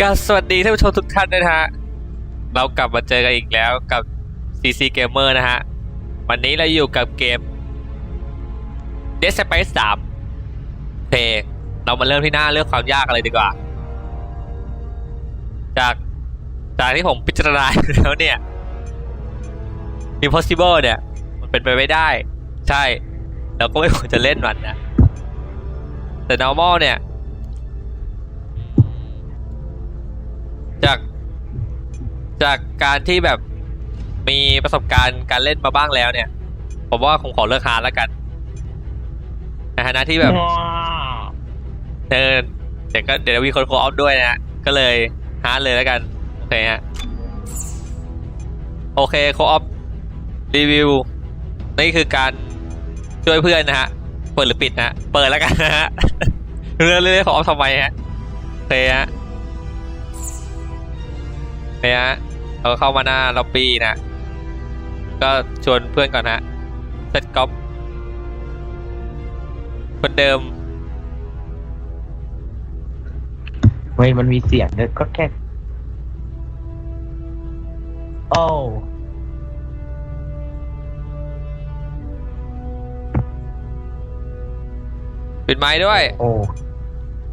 ก็สวัสดีท่านผู้ชมทุกท่านด้วยนะฮะ เรากลับมาเจอกันอีกแล้วกับ CC Gamer นะฮะ วันนี้เราอยู่กับเกม Dead Space 3เพเรามาเริ่มที่หน้าเรื่องความยากกันเลยดีกว่า จากจากที่ผมพิจารณาแล้วเนี่ย Impossible เนี่ย มันเป็นไปไม่ได้ ใช่ เราก็ไม่ควรจะเล่นมันนะ แต่ normal เนี่ย จาก จากการที่แบบมีประสบการณ์การเล่นมาบ้างแล้วเนี่ย ผมว่าคงขอเลิกฮาร์ดแล้วกันในฐานะที่แบบเออเดี๋ยวก็เดี๋ยวมีคนโคออฟด้วยนะฮะก็เลยฮาร์ดเลยแล้วกัน โอเคฮะโอเคโคออฟรีวิวนี่คือการช่วยเพื่อนนะฮะ เปิดหรือปิดนะฮะเปิดแล้วกันนะฮะ เรื่องเรื่องของออฟทำไมฮะโอเคฮะ เนี่ยฮะเราเข้ามาหน้าล็อบบี้นะ ก็ชวนเพื่อนก่อนฮะเซตก๊อปคนเดิมเฮ้ยมันมีเสียงด้วยก็แค่โอ้ปิดไม้ด้วย โอ้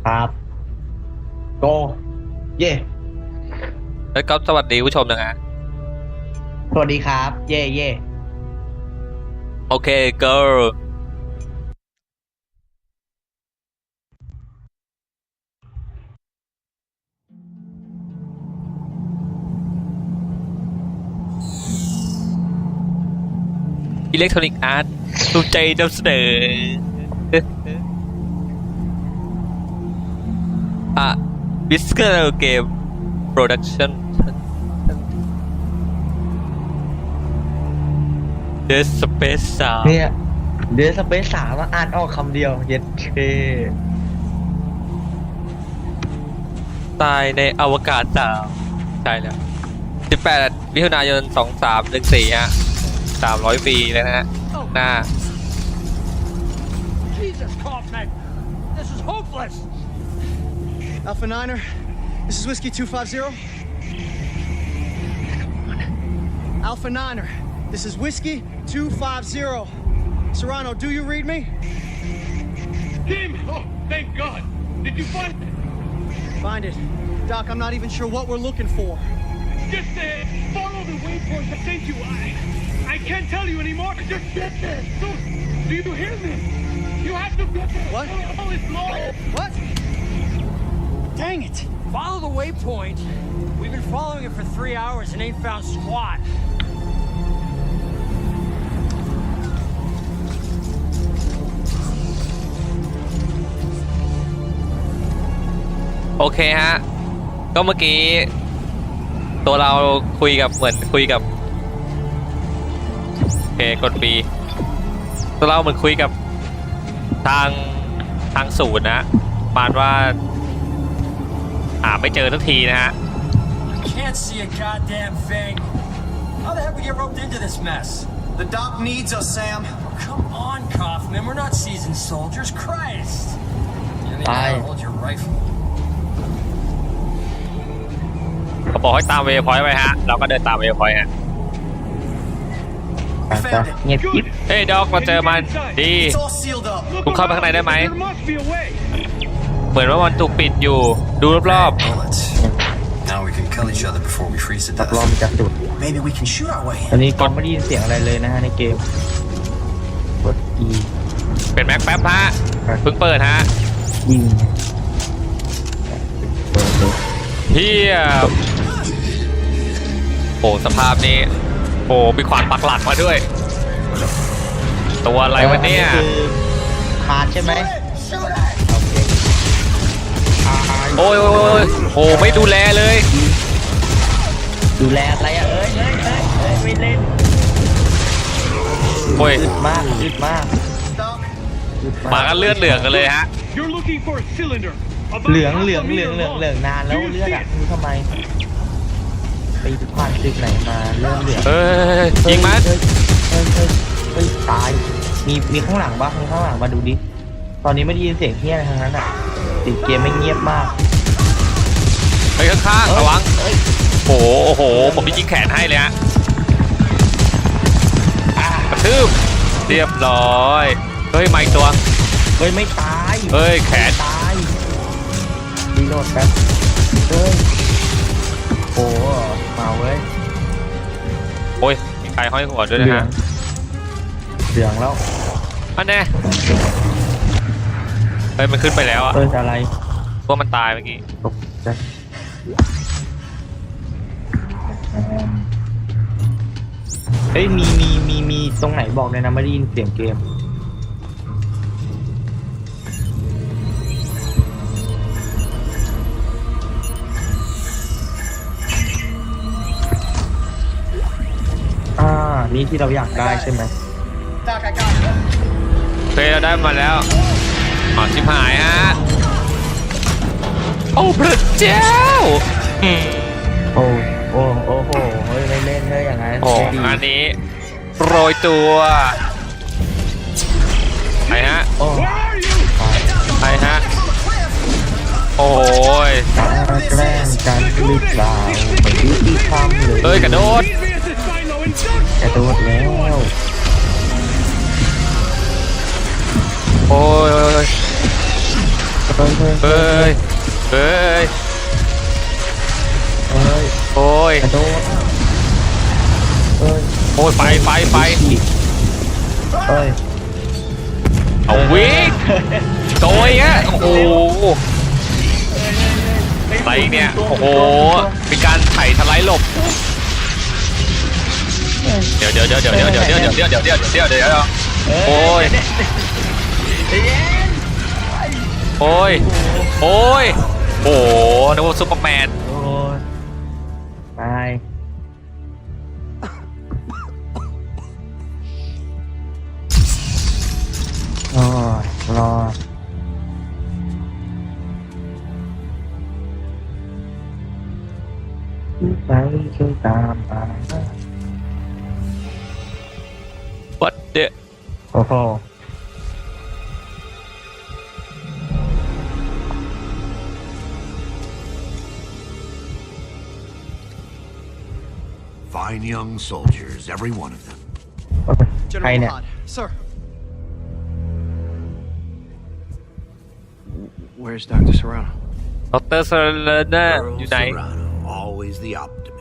ครับ โก เย่เซตก๊อปสวัสดีผู้ชมนะฮะสวัสดีครับ เย่เย่โอเค girl อิเล็กทรอนิกส์อาร์ตภูมิใจนำเสนออะบิสเกอร์เกมโปรดักชั่น เดสเปซสามเนี่ยเดือนสเปซสามอะอ่านออกคำเดียว เย็ดเคตายในอวกาศสามใช่แล้ว18มิถุนายน2314ฮะ300ปีเลยนะฮะหน้า Jesus, Kaufman! This is hopeless! Alpha Niner, this is Whiskey 250. Alpha Niner, this is Whiskey 250. Serrano, do you read me? Tim! Oh, thank God! Did you find it? Find it. Doc, I'm not even sure what we're looking for. Just uh, follow the waypoint I sent you. I, I can't tell you anymore. Just get there. Do, do you hear me? You have to get there. What? All is lost. What? Dang it. Follow the waypoint. We've been following it for three hours and ain't found squat. โอเคฮะ ก็เมื่อกี้ ตัวเราคุยกับเหมือนคุยกับ โอเคกดปีตัวเราเหมือนคุยกับทางทางศูนย์นะประมาณว่าหาไม่เจอสักทีนะฮะ Can't see a goddamn thing. How the heck we get roped into this mess? The doc needs us, Sam. Come on, Kaufman. We're not seasoned soldiers. Christ. You need Aye. to hold your rifle. เขาบอกให้ตามเวพอยต์ไปฮะ เราก็เดินตามเวพอยต์ฮะอะจ้ะเงียบกิ๊บเฮ้ยด็อกเราเจอมันดี It's all sealed up. Look Kung around. kau pakai dynamite. There must be a way. เหมือนว่ามันถูกปิดอยู่ ดูรอบ Bullets. Now we can kill each other before we freeze to รับ death. รองจากจุด Maybe we can shoot our way ตอนนี้ก็ไม่ได้ยินเสียงอะไรเลยนะฮะในเกมกด E ๆ เป็นแม็กแป๊บฮะครับเพิ่งเปิดฮะยิงเปิดเลยเฮีย โอ้สภาพนี้ โอ้มีขวานปักหลักมาด้วย ตัวอะไรวะเนี่ยอัคือคาร์ดใช่ไหมโอเคคาร์ดโอ้ยโอ้ยโอ้ยโอ้ไม่ดูแลเลย ดูแลอะไรอะเอ้ยเอ้ยเอ้ยเอ้ยไม่เล่นโอ้ยอึดมากอึดมาก Doc, อึดหมากันเลือดเหลืองกันเลยฮะ You're looking for a cylinder. About เหลือง half a เหลือง meter เหลืองเหลือง long. เหลืองนานแล้ว Do you เลือด see อะ it? ไม่รู้ทำไมไป ผ่านตึกไหนมาเริ่มเหลืองเอ้ยยิงมันเฮ้ยเฮ้ยเฮ้ยเฮ้ยตาย มีมีข้างหลังปะมีข้างหลังมาดูดิ ตอนนี้ไม่ได้ยินเสียงเฮียอะไรทั้งนั้นอะติดเกมไม่เงียบมากไปข้างๆระวังโอ้โหโอ้โห ผมมียิงแขนให้เลยฮะกระทืบเรียบร้อยเฮ้ยไม่ตัวเฮ้ยไม่ตายเฮ้ยแขนตายรีโหลดแป๊บเฮ้ยโอ้ โหมาเว้ยโอ้ยมีใครห้อยหัวด้วยนะฮะเหลืองแล้วอันแน่เฮ้ยมันขึ้นไปแล้วอะเอออะไรว่ามันตายเมื่อกี้ตกใจเฮ้ยมีมีมีมีตรงไหนบอกเลยนะไม่ได้ยินเสียงเกม นี่ที่เราอยากได้ใช่ไหม Doc, I got it. โอเคเราได้มาแล้วอ๋อชิบหายฮะโอ้พระเจ้าอืมโอ้โอ้โอ้โหเฮ้ยไม่เล่นเลยอย่างนั้นโอ้ไม่ดีอันนี้โรยตัวไปฮะโอ้ Where are you? ไปฮะโอ้ยการแกล้งกันหรือเปล่าไม่ยุติธรรมเลยเฮ้ยกระโดด กระโดดแล้วโอ้ยเฮ้ยเฮ้ยเฮ้ยเฮ้ยเฮ้ยโอ้ยกระโดดเฮ้ยโอ้ยไปไปไปเฮ้ยเอาวิ่งโดยฮะโอ้โหอะไรเนี่ยโอ้โหเป็นการไถ่ทลายหลบ เดี๋ยวเดี๋ยวเดี๋ยวเดี๋ยวเดี๋ยวเดี๋ยวเดี๋ยวเดี๋ยวเดี๋ยวเดี๋ยวเดี๋ยวเดี๋ยวเดี๋ยวโอ้ยโอ้ยโอ้ยโอ้โหนึกว่าซุปเปอร์แมนโอ้ยตายโอ้ยรอดไปช่วยตามมา Yeah. Oh. Fine young soldiers, every one of them. Okay. General Hahn, sir. Where's Dr. Serrano? Dr. Serrano, you Serrano, always the optimist.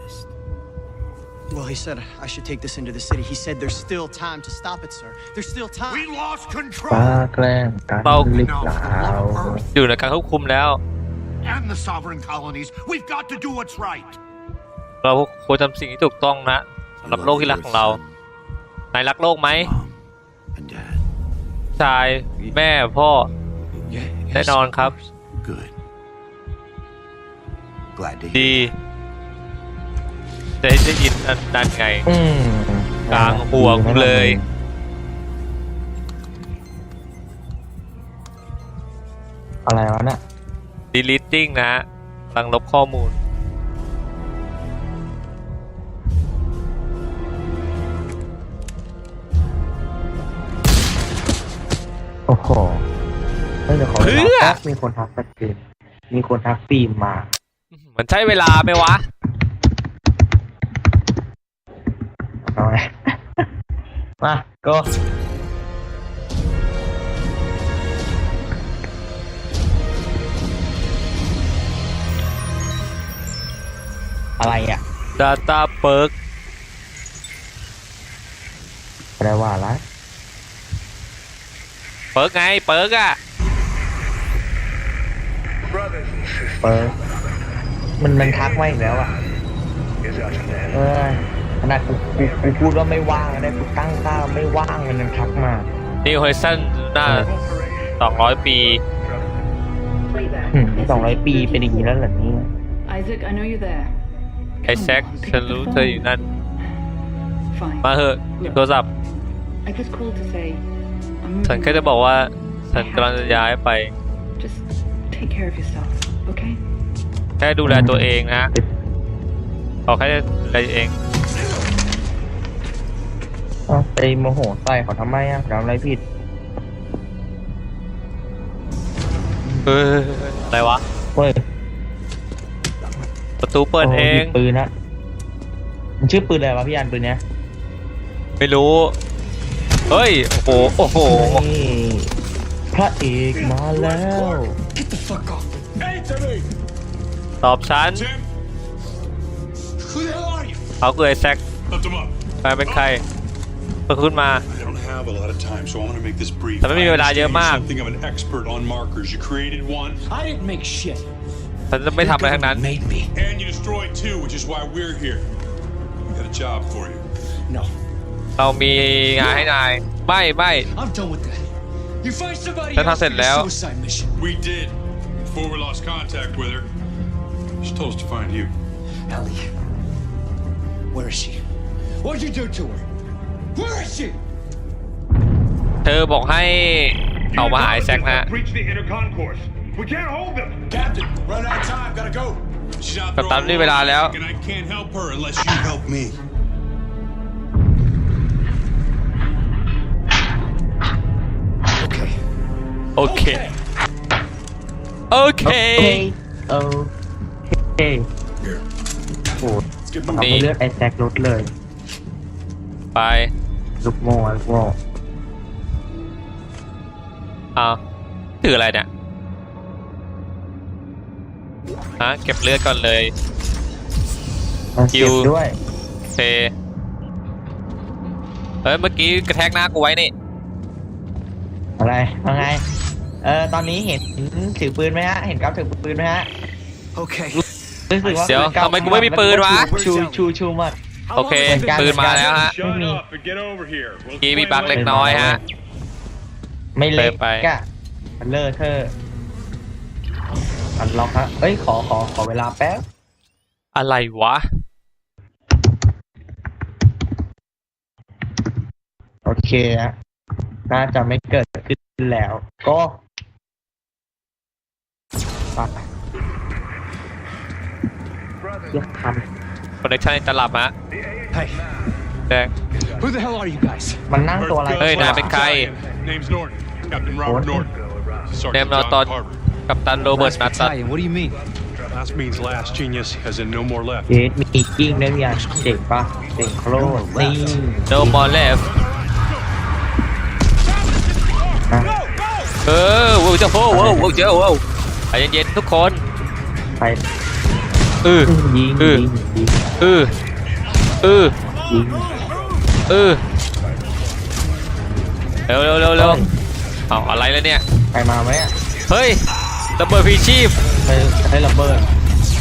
Well, he said I should take this into the city. He said there's still time to stop it, sir. There's still time. We lost ป้า control แกล้งกันเราหรือ now เป for ล่า the Earth อยู่ในการควบคุมแล้ว and the sovereign colonies. We've got to do what's right. เราควรทำสิ่งที่ถูกต้องนะสำหรับโลกที่รักของเรานายรักโลกไหม Mom and Dad. ชายแม่พ่อ Yeah, แน่นอนครับ Good. Glad to ดี hear. จะได้ยินอันนั้นไงอืมกลางหัวกูเลย อะไรวะเนี่ย deleting นะกำลังลบข้อมูล โอ้โหเฮ้ยเดี๋ยวขอเพื่อวลาแป๊บมีคนทักสกรีนมีคนทักฟิล์มมา มันใช้เวลาไหมวะ เอาไง มาก็อะไรอะ data perk แปลว่าอะไรเปิร์กไงเปิร์กอะเปิดมันมันทักมาอีกแล้วอะเออ ขนาดกูกูกูพูดว่าไม่ว่างนะกูตั้งค่าไม่ว่างมันยังทักมานี่ฮอยซันหน้าสองร้อยปี สองร้อยปีเป็นอย่างนี้แล้วเหรอเนี่ย Isaac, I know you're there. ไอแซค Come on, pick ฉัน up the รู้เธออยู่ phone. นั่น Fine. มาเหอะหยิบโทรศัพท์ I just called to say I'm ฉัน moving แค่จะ on. บอกว่า ฉันกำลังจะย้ายไป Just take care of yourself, okay? แค่ดูแลตัวเองนะขอแค่ดูแลตัวเอง เอ้าไปโมโหใส่เขาทำไมอะทำอะไรผิดเอออะไรวะ เฮ้ยประตูเปิดเอโหหยิงบปืนนะมันชื่อปืนอะไรวะพี่อันปืนเนี้ยไม่รู้ เฮ้ย โอ้โห โอ้โห นี่พระเอกมาแล้ว Get the fuck off. Answer me! ตอบฉัน Tim? Who the hell are you? เขาคือไอ้แซค Lift him up. ใครเป็นใคร เพิ่งขึ้นมา I don't have a lot of time, so I want to make this brief. แต่ไม่มีเวลาเยอะมาก I understand you're something of an expert on markers. You created one, I didn't make shit. ฉันจะไม่ทำอะไรทั้งนั้น Made me. and you destroyed two, which is why we're here. We got a job for you. No. เรามีงานให้นาย ไม่ไม่ I'm done with that. You find somebody Then I else for said your Leo. suicide mission. We did. Before we lost contact with her, she told us to find you. Ellie. Where is she? What'd you do to her? Where is she? เธอบอกให้เอามาหาไอ้แซคนะ Breach the inner concourse. We can't hold them. Captain, run out of time. Gotta go. She's out กั there ปตัน on นี่ her เวลา own, แล้ว and I can't help her unless you help me. Okay. โอเค โอเค โอเคโอเคโอ้ Let's get ทำ moving. ให้เลือดไอแซกลดเลย ไป ลูกโม่ลูกโม่เอาถืออะไรเนี่ยฮะเก็บเลือดก่อนเลยมาคิเก็วบด้วยโอเคเฮ้ยเมื่อกี้กระแทกหน้ากูไว้นี่ อะไรว่าไง เออ ตอนนี้เห็นถือปืนไหมฮะ เห็นกับถือปืนไหมฮะ Okay. รู้สึกว่าเดี๋ยวปืนกาทำไมกูไม่มีปืนวะ ชูชูชูมาก How โอเค long has it been ปืนมาแล้วฮะ Shut Me. up and get over here. We'll กีมี explain บั๊กเล็ก later. น้อยฮะ ไม่เล็กไปกะมันเลอะเทอะอันล็อกฮะเอ้ยขอขอขอเวลาแป๊บ อะไรวะ โอเคฮะน่าจะไม่เกิดขึ้นแล้ว ก็ไปเรียกคันค อนเนคชั่นจะหลับฮะ Hey, แดง who the hell are you guys? มันนั่งตัวอะไรเฮ้ยนายเป็นใคร Name's Norton. Captain Robert Norton? Norton. เนม Sergeant นอ John ตอน Carver. กับตันโรเบิร์ต Last นัตตัน battalion, what do you mean? Last means last, genius, as in no more left. เยสมีกิ้งด้วยพี่อันเจ๋งปะเจ๋งโคตรนี่ no more left นะเออว้าวเจ้าโว้วว้าวว้าวเจ้าว้าวใจเย็นๆทุกคน ไป เออยิงเอยิองยิงเออเออยิงเออเร็วเร็วเร็วเร็วเอาอะไรแล้วเนี่ยไปมาไหมอะเฮ้ยระเบิดพีชีพไปให้ระเบิด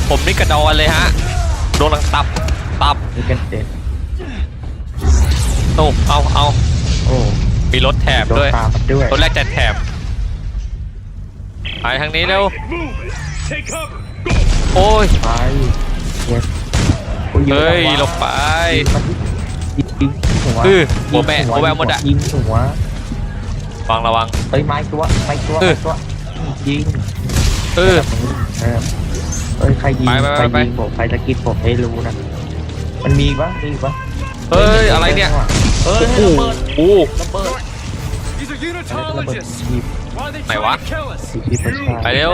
ผมนี่กระดอนเลยฮะโดนหลังตับตับนี่กันเด็ดโอ้เอาเอาโอ้มีรถแถบโดนด้วยตามมาด้วยรถแรกแจกแถบไปทางนี้เร็ว Move. Take cover. โอ้ยไปเยสโอ้เฮ้ยอะหลบไปยิงยิงหัวเออหัวแบะหัวแบะหมดอะยิงหัวระวังระวังเฮ้ยไม้ตัวไม้ตัวเอไม้อตัวยิงเออเออเอ้ยใครยิงไปไปไปใครไปยิงผมใครตะกิดผมไม่รู้นะมันมีปะมีปะเฮ้ยอะไรเนี่ยเฮ้ยโอ้ระโหเบิดโอ้ระเบิด These are ระเบิด unitologists. ยิง Why are they Mày trying quá. to kill us? สิคิดไม่ You. ใช่ไปเร็ว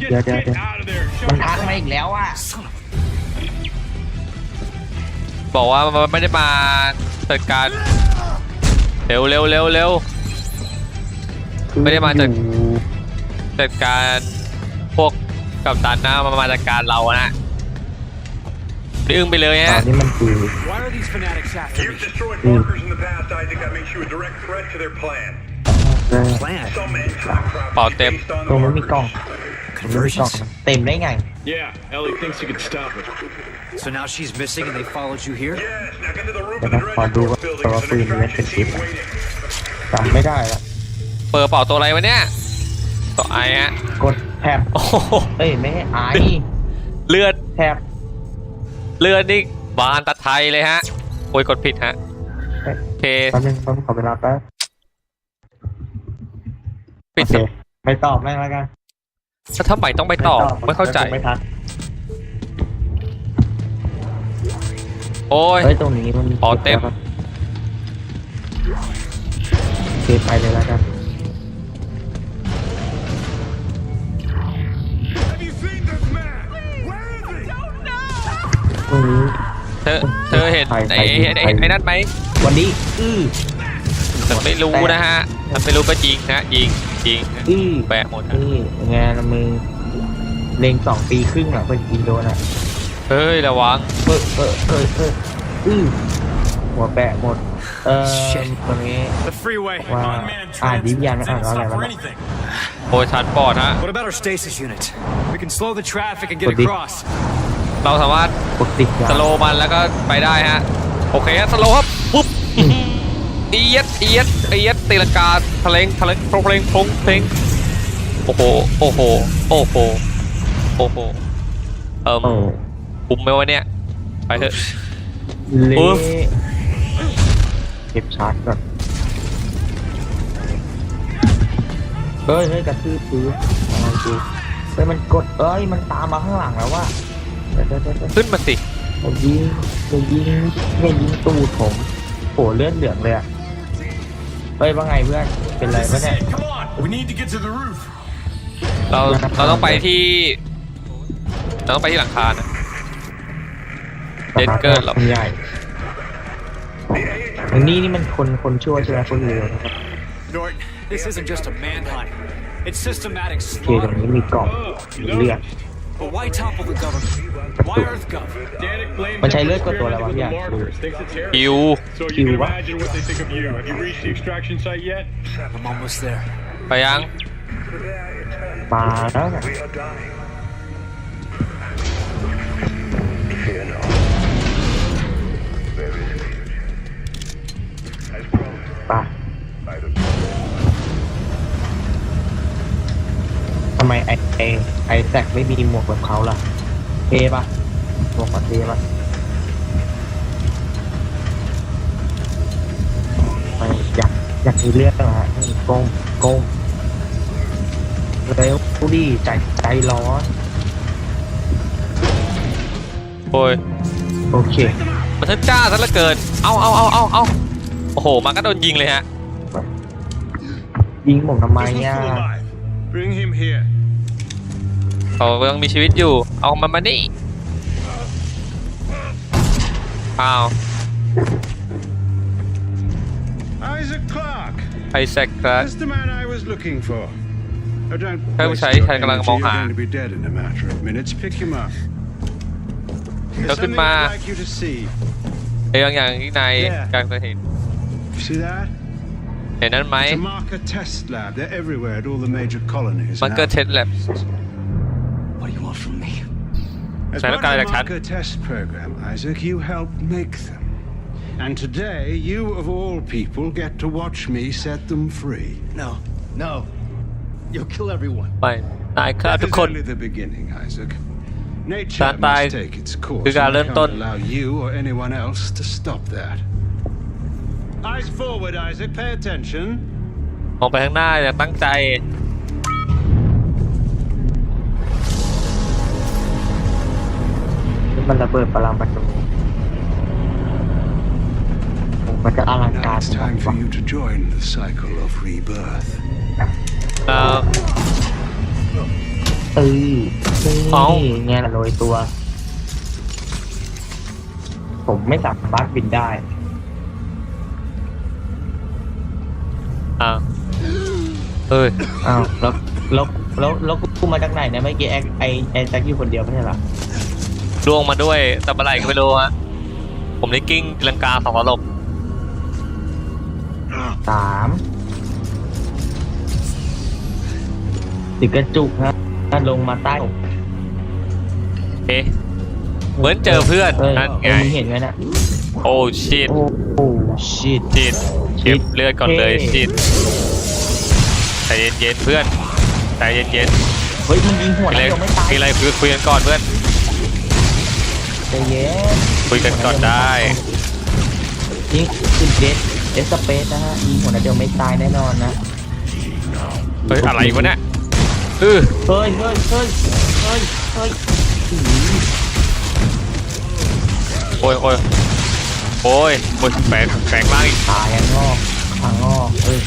Trying to kill you. What? Get, Yeah, yeah, get yeah. out of there. Show มัน me ทัก your มาอีกแล้วอะบอกว่ามันไม่ได้มาจัดการเร็วเร็วเร็วเร็วไม่ได้มาจากจัดการพวกกับตันนะมามาจัดการเรานะอึ้งไปเลยตอฮะนนี้มันคือ Why are these fanatics after me? You've destroyed markers in the past, Isaac. That makes you a direct threat to their plan. Plan. Some anti-crop Bảo is tem. based on ตรงนี้มี markers. กล่องตรงนี้มีกล่อง เต็มได้ไง Yeah, Ellie thinks you can stop it. So now she's missing and they followed you here? Yes, now get to the roof Dạ, of the còn đua Dresden có- building. có There's phim an lên extraction trên team kịp. waiting. จำไม่ได้ละเปิดกระเป๋าตัวอะไรวะเนี่ย ตัวไอฮะกดแท็บโอ้โหเอ้ยไม่ให้ไอเลือดแท็บเลือดนี่บานตะไทยเลยฮะ โอ้ยกดผิดฮะเอ๊ะโอเคแป๊บนึงแป๊บนึงขอเวลาแป๊บปิดโอเคไม่ตอบแม่งแล้วกัน แล้วทำไมต้องไปตอบไม่เข้าใจ ไม่ทันโอ้ยเฮ้ยตรงนี้มันอ๋อเต็มโอเคไปเลยแล้วกัน Have you seen this man? ตรงนี้เธอเธอเห็นใครไอ้ใครไอ้ใครไอ้ไอ้นั่นไหมวันนี้อื้อฉันไม่รู้นะฮะฉันไม่รู้ก็จริงนะยิง จริงอื้อแปะหมดนะนี่ยังไงนะมึงเล็งสองปีครึ่งอะเพื่อกินโดนอะเฮ้ยระวังเออเออเออเอออื้อหัวแปะหมด เออตรงนี้ The freeway. ว่าอ่านดิฟยานมันอ่านว่าอะไรวะเนี่ยโอ้ยชันปอดฮะ What about our stasis unit? We can slow the traffic and get What the- across. เราสามารถกดติดยาสโลว์มันแล้วก็ไปได้ฮะ โอเคฮะสโลว์ครับปุ๊บ เอียดเอียดเอียดตีลังกาทะเลงทะเลงโปรงเพลงโปรงเพลงโอ้โหโอ้โหโอ้โหโอ้โหเอิ่มโอ้คุ้มไหมวะเนี่ยไปเถอะเละโอ้ยเก็บชาร์จก่อนเฮ้ยเฮ้ยกระทืบปืนอะไรกูเฮ้ยมันกดเอ้ยมันตามมาข้างหลังแล้วว่ะเดี๋ยวเดี๋ยวเดี๋ยวเดี๋ยวขึ้นมาสิอย่ายิงอย่ายิงอย่ายิงตูดผมโหเลือดเหลืองเลยอะ เฮ้ยว่าไงเพื่อน เป็นไรปะเนี่ย Come on, we need to get to the roof. เราเราต้องไปที่ เราต้องไปที่หลังคานะ เด็ดเกินหรอใหญ่อันนี้นี่มันคนคนชั่วใช่ไหมคนเลวนะครับ Norton, this isn't just a manhunt. It's systematic โอเคตรง slaughter. นี้มีกล่องมีเลือด But why topple the government? Why EarthGov? Danik blames มันใช้เลือดกดตัวอะไรวะพี่อยากดู Thinks it's คิว So you Kill can what? imagine what they think of you. Have you reached the extraction site yet? I'm almost there. ไปยัง มาแล้วเนี่ยไป ไอไอแซกไม่มีหมวกแบบเขาล่ะเทปะหมวกมาเทปะไม่อยากอยากมีเรื่องนะฮะนี่ก้มก้มเร็วดิใจใจร้อน โอ้ยโอเค มันช่างจ้าซะเหลือเกิน เอาเอาเอาเอาเอาโอ้โห มันก็โดนยิงเลยฮะ ยิงผมทำไม He's อะ still alive. Bring him here. เขายังมีชีวิตอยู่ เอามันมานี่อ้าว Isaac Clarke. ไอแซคครับ That's the man I was looking for. I don't ใช่ผู้ชาย waste ที่ your ฉันกำลัง energy. มอง You're หา going to be dead in a matter of minutes. Pick him up. เดี๋ยว There's ขึ้น something มา I'd like you to see. ไอ้บางอย่างที่นาย Yeah. การเคยเห็น You see that? เห็นนั้นไหม It's a marker test lab. They're everywhere at all the major colonies. มัน now. เกิดเทสแลบ What do you want from me? As Saya part nak of the kata marker test program, Isaac, you helped make them. And today, you of all people get to watch me set them free. No, no. You'll kill everyone. ไม่นายฆ่า That ทุก is คน only the beginning, Isaac. Nature การตาย must take its course. คือการ and I เริ่มต้น can't allow you or anyone else to stop that. Eyes forward, Isaac. Pay attention. มองไปข้างหน้าอย่าตั้งใจ มันระเบิดปรามประตูมันจะอลัง Now การ it's time for you to join the cycle of rebirth. แล้วเออเอ้านี่ไงล่ะโรยตัว ผมไม่สามารถบินได้ อ่าเอ้ย อ้าวแล้วแล้วแล้วแล้วกูมาจากไหนเนี่ยเมื่อกี้ไอไอไอแจ็คอยู่คนเดียวไม่ใช่เหรอ ล่วงมาด้วยแต่เมื่อไหร่ก็ไม่รู้ฮะผมได้กิ้งตีลังกาสองตลบสามติดกระจุกฮะถ้าลงมาใต้ผมเอ๊ะเหมือนเจอเพื่อนเออนั่นเอไงอมึงเห็นไหมน่ะโอ้ชิตโอ้โหชิตชิตเก็บเลือดก่อนเลยเท่ชิตใจเย็นๆเพื่อนใจเย็นเฮ้ยมันยิงหัวๆมีอะไรนะยังไม่ตายมีอะไรคุยคุยกันก่อนเพื่อน ใจเย็นคุยกันก่อนได้ยิงคือเดสเดสเปซนะฮะยิงหัวนะเดียวไม่ตายแน่นอนนะเฮ้ยอะไรวะเนี่ยเออเฮ้ยเฮ้ยเฮ้ยเฮ้ยเฮ้ยอื้อหือโอ้ยโอ้ยโอ้ยโอ้ยแฝงแฝงล่างอีกตายอะงอกทางงอกเอ้ย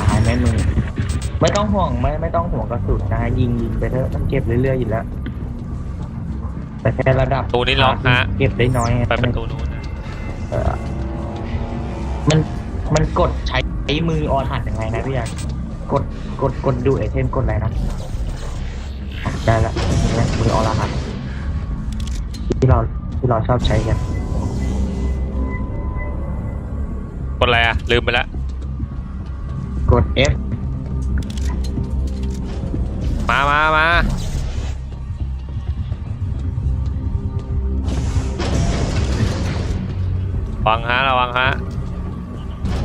ตายไหมมึงไม่ต้องห่วงไม่ไม่ต้องห่วงกระสุนนะฮะยิงยิงไปเถอะมันเก็บเรื่อยๆอยู่แล้ว แต่แต่แค่ระดับประตูนี้ล็อกฮะ เก็บได้น้อยไปประตูนู้นนะเออมันมันกดใช้มือออนหัดยังไงนะพี่ยันกดกดกดดูไอเทมกดอะไรนะอ๋อได้ละเห็นไหมมือออนรหัสที่เราที่เราชอบใช้กันกดอะไรอะ ลืมไปแล้วกด F มามามา วังฮะระวังฮะ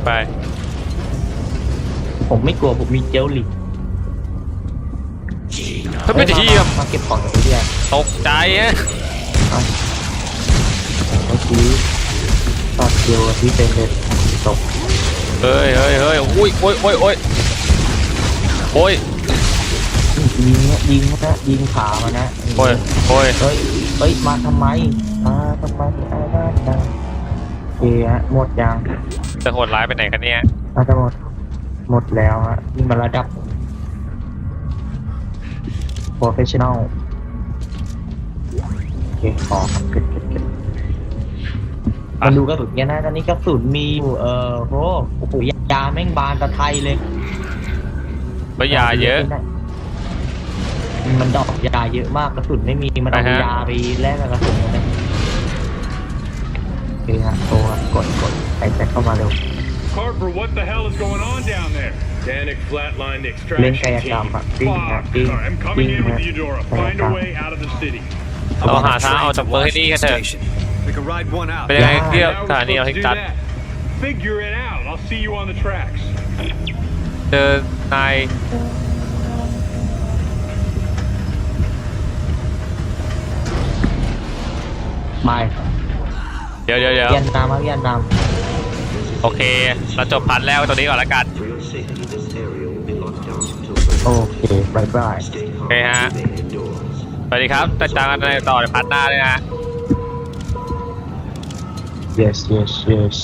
ไป ผมไม่กลัวผมมีเจลลิงถ้าเป็นที่มามาเก็บของกับพี่ยันตกใจอะเมื่อกี้ตอนเดียวที่เป็นเด็ดตกเฮ้ยเฮ้ยเฮ้ยอุ้ยโอ้ยโอ้ยโอ้ยโอ้ยยิงนะยิงนะยิงขามานะโอ้ยโอ้ยเฮ้ยเฮ้ยมาทำไมมาทำไมอาบ้าจังโอ เคฮะหมดยังจะโหดร้ายไปไหนกันเนี่ยอาจะหมด หมดแล้วฮะนี่มันระดับ professional โอเคขอครับเก็บเก็บเก็บอะมาดูกระสุนกันนะตอนนี้กระสุนมีอยู่เออโหโอ้โหยาแม่งบานตะไทยเลยก็ยาเยอะ มันดอกยาเยอะมากกระสุนไม่มีมันเอาไปฮะยาไปแลกกับกระสุน เลยโอเคฮะโตครับกดกดไอ้แจ็คเข้ามาเร็ว Carver, what the hell is going on down there? Danik flatlined the เล่น extraction กายกรรม team. อะปิ้งฮะ Fuck. ปิ้ง All right, I'm ปิ้ coming ง in ฮะ with Eudora. กาย Find กรร a ม way out of the city. เราหาทางออกจากเมืองที่นี่กันเถอะ We can ride one out. เป็นยังไง Yeah. เที่ยว How สถา are นี we เอา supposed ทิ to ก do ตัด that? Figure it out. I'll see you on the tracks. เจอนายไม่ เดี๋ยวเดี๋ยวเดี๋ยวเวียนนามครับเวียนนามโอเค เราจบพันแล้วตัวนี้ก่อนละกัน โอเคบายบายโอเคฮะ สวัสดีครับติดตามกันในต่อในพันหน้าด้วยนะ yes yes yes